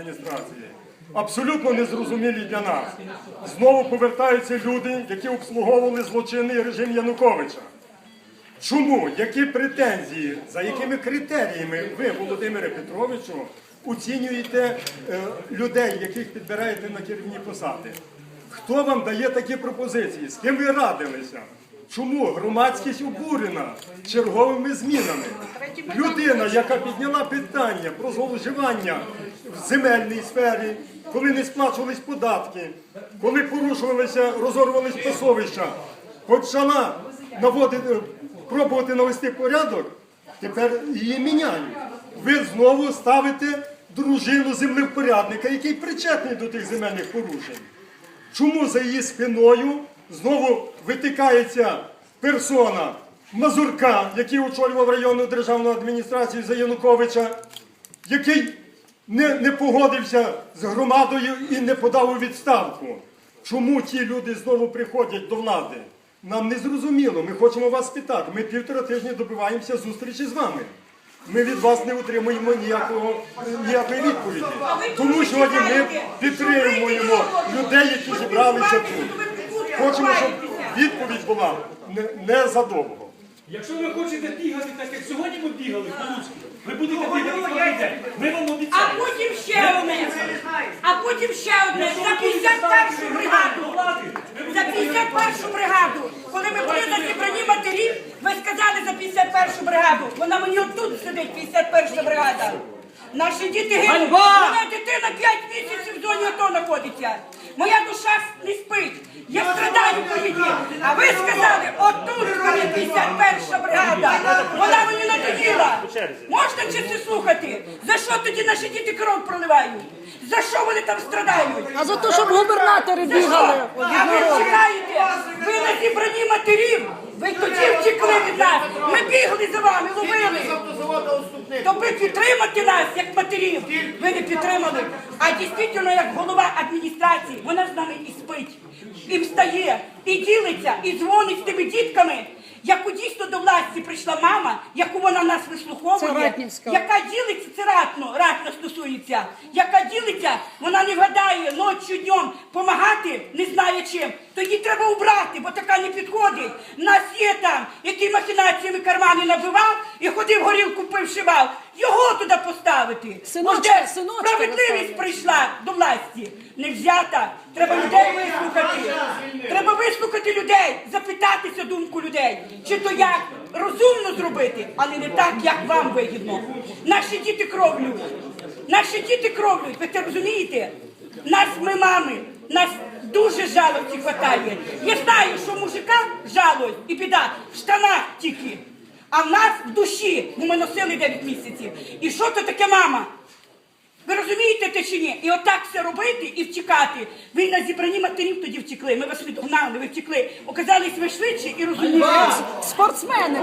адміністрації. Абсолютно незрозумілі для нас. Знову повертаються люди, які обслуговували злочинний режим Януковича. Чому? Які претензії, за якими критеріями ви, Володимире Петровичу, оцінюєте е, людей, яких підбираєте на керівні посади? Хто вам дає такі пропозиції? З ким ви радилися? Чому громадськість обурена черговими змінами? Людина, яка підняла питання про зловживання в земельній сфері, коли не сплачувались податки, коли порушувалися, розорвались пасовища, почала наводити, пробувати навести порядок, тепер її міняють. Ви знову ставите дружину землевпорядника, який причетний до тих земельних порушень. Чому за її спиною знову витикається персона Мазурка, який очолював районну державну адміністрацію за Януковича, який не, не погодився з громадою і не подав у відставку? Чому ті люди знову приходять до влади? Нам не зрозуміло. Ми хочемо вас спитати. Ми півтора тижні добиваємося зустрічі з вами. Ми від вас не отримуємо ніякого, ніякої відповіді. Тому сьогодні ми підтримуємо людей, які зібралися тут. Хочемо, щоб відповідь була не, не задовго. Якщо ви хочете бігати, так як сьогодні ми бігали в Луцьку, ви будете бігати кожен день. Ми вам А обіцяємо. потім ще одне. А потім ще одне. За 51 бригаду. За 51 бригаду. Коли ми були на зібранні матерів, ви сказали за 51 бригаду. Вона мені отут сидить, 51 бригада. Наші діти гинуть. Моя дитина 5 місяців в зоні АТО знаходиться. Моя душа не спить. Я страдаю по її. А ви сказали, отут 51 бригада. Вона мені надоїла. Можна чи це слухати? За що тоді наші діти кров проливають? За що вони там страдають? А за те, щоб губернатори бігали. А ви чекаєте? Ви на зібранні матерів. Ви тоді втекли від нас. Ми бігли за вами, ловили. То ви підтримати нас, як матерів. Ви не підтримали. А дійсно, як голова адміністрації, вона з нами і спить, і встає, і ділиться, і дзвонить з тими дітками. Яку дійсно до власті прийшла мама, яку вона нас вислуховує, яка ділиться, це ратно, ратно стосується, яка ділиться, вона не гадає ночі днем помагати, не знає чим. То її треба убрати, бо така не підходить. У нас є там, який махінаціями кармани набивав і ходив горілку пив, шивав. Його туди поставити. Синочка, Може, синочка справедливість виставлю. прийшла до власті. Не взята. Треба людей вислухати. Вислухати людей, запитатися думку людей. Чи то як розумно зробити, але не так, як вам вигідно. Наші діти кровлюють. Наші діти кровлюють. Ви це розумієте? Нас ми мами, нас дуже жалості хватає. Я знаю, що мужика жалость і біда в штанах тільки. А в нас в душі, бо ми носили 9 місяців. І що то таке мама? Розумієте те чи ні? І отак все робити і втікати. Ви на зібранні матерів тоді втікли. Ми вас відгнали, ви втікли. Оказались ви швидше і розуміли. Спортсмени.